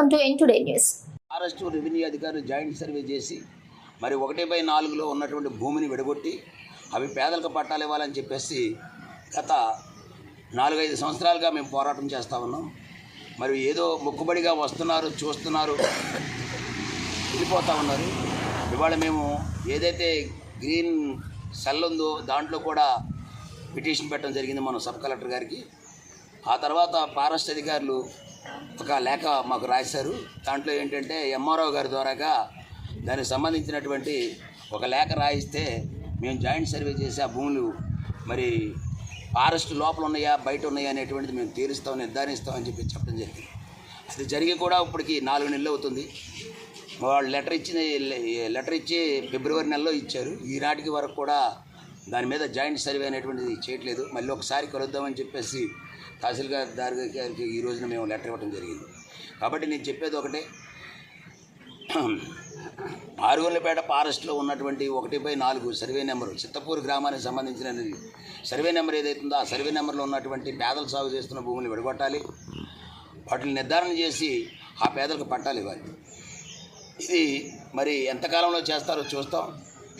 N today news forest revenue అధికారులు joint survey చేసి మరి ఒకటి బై నాలుగులో ఉన్నటువంటి భూమిని విడగొట్టి అవి పేదలకు పట్టాలు ఇవ్వాలని చెప్పేసి గత నాలుగైదు సంవత్సరాలుగా మేము పోరాటం చేస్తూ ఉన్నాం. మరి ఏదో మొక్కుబడిగా వస్తున్నారు చూస్తున్నారు వెళ్ళిపోతూ ఉన్నారు. ఇవాళ మేము ఏదైతే గ్రీన్ సెల్ ఉందో దాంట్లో కూడా పిటిషన్ పెట్టడం జరిగింది మనం సబ్ కలెక్టర్ గారికి. ఆ తర్వాత ఫారెస్ట్ అధికారులు ఒక లేఖ మాకు రాశారు. దాంట్లో ఏంటంటే ఎంఆర్ఓ గారి ద్వారాగా దానికి సంబంధించినటువంటి ఒక లేఖ రాయిస్తే మేము జాయింట్ సర్వే చేసి ఆ భూములు మరి ఫారెస్ట్ లోపల ఉన్నాయా బయట ఉన్నాయా అనేటువంటిది మేము తీరుస్తాం నిర్ధారిస్తామని చెప్పి చెప్పడం జరిగింది. అది జరిగి కూడా ఇప్పటికి నాలుగు నెలలు అవుతుంది. వాళ్ళు లెటర్ ఇచ్చిన లెటర్ ఇచ్చి ఫిబ్రవరి నెలలో ఇచ్చారు. ఈనాటికి వరకు కూడా దాని మీద జాయింట్ సర్వే అనేటువంటిది చేయట్లేదు. మళ్ళీ ఒకసారి కలుద్దామని చెప్పేసి తహసీల్దార్ గారికి ఈ రోజున మేము లెటర్ ఇవ్వడం జరిగింది. కాబట్టి నేను చెప్పేది ఒకటే. ఆరుగొల్లపేట ఫారెస్ట్లో ఉన్నటువంటి ఒకటి బై నాలుగు సర్వే నెంబరు చిత్తపూర్ గ్రామానికి సంబంధించిన సర్వే నెంబర్ ఏదైతుందో ఆ సర్వే నెంబర్లో ఉన్నటువంటి పేదలు సాగు చేస్తున్న భూములు విడగొట్టాలి. వాటిని నిర్ధారణ చేసి ఆ పేదలకు పట్టాలు ఇవ్వాలి. ఇది మరి ఎంతకాలంలో చేస్తారో చూస్తాం.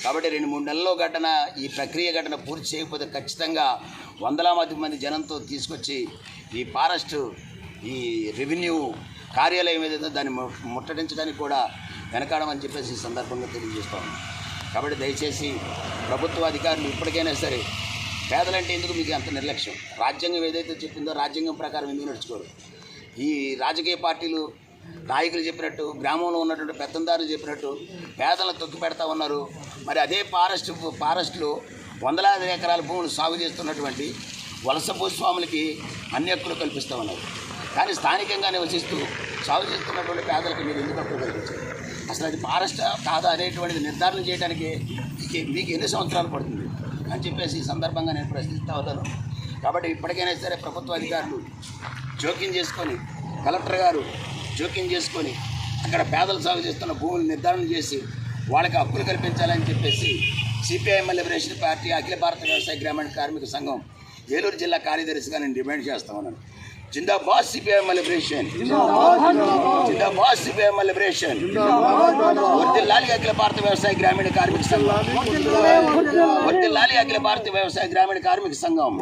కాబట్టి రెండు మూడు నెలల్లో ఘటన ఈ ప్రక్రియ ఘటన పూర్తి చేయకపోతే ఖచ్చితంగా వందలాది మంది జనంతో తీసుకొచ్చి ఈ ఫారెస్ట్ ఈ రెవెన్యూ కార్యాలయం ఏదైతే దాన్ని ముట్టడించడానికి కూడా వెనకాడమని చెప్పేసి ఈ సందర్భంగా తెలియజేస్తాం కాబట్టి దయచేసి ప్రభుత్వ అధికారులు ఇప్పటికైనా సరే పేదలంటే ఎందుకు మీకు అంత నిర్లక్ష్యం? రాజ్యాంగం ఏదైతే చెప్పిందో రాజ్యాంగం ప్రకారం ఎందుకు నడుచుకోరు? ఈ రాజకీయ పార్టీలు నాయకులు చెప్పినట్టు గ్రామంలో ఉన్నటువంటి పెత్తందారులు చెప్పినట్టు పేదలను తొక్కి పెడతా ఉన్నారు. మరి అదే ఫారెస్ట్ ఫారెస్ట్లో వందలాది ఎకరాల భూములు సాగు చేస్తున్నటువంటి వలస భూస్వాములకి అన్ని హక్కులు కల్పిస్తూ ఉన్నారు. కానీ స్థానికంగా నివసిస్తూ సాగు చేస్తున్నటువంటి పేదలకు మీరు ఎందుకు హక్కులు కల్పించారు? అసలు అది ఫారెస్ట్ కాదా అనేటువంటిది నిర్ధారణ చేయడానికి మీకు ఎన్ని సంవత్సరాలు పడుతుంది? అని చెప్పేసి ఈ సందర్భంగా నేను ప్రశ్నిస్తూ ఉన్నాను. కాబట్టి ఇప్పటికైనా సరే ప్రభుత్వ అధికారులు జోక్యం చేసుకొని కలెక్టర్ గారు జోక్యం చేసుకొని అక్కడ పేదలు సాగు చేస్తున్న భూములు నిర్ధారణ చేసి వాళ్ళకి హక్కులు కల్పించాలని చెప్పేసి సిపిఐఎం లిబరేషన్ పార్టీ అఖిల భారత వ్యవసాయ గ్రామీణ కార్మిక సంఘం ఏలూరు జిల్లా కార్యదర్శిగా నేను డిమాండ్ చేస్తా ఉన్నాను. జిందాబాద్ సిపిఐఎం లిబరేషన్ జిందాబాద్ సిపిఐఎం లిబరేషన్ వర్దిల్లాలి అఖిల భారత వ్యవసాయ గ్రామీణ కార్మిక సంఘం. వర్దిల్లాలి అఖిల భారత వ్యవసాయ గ్రామీణ కార్మిక సంఘం.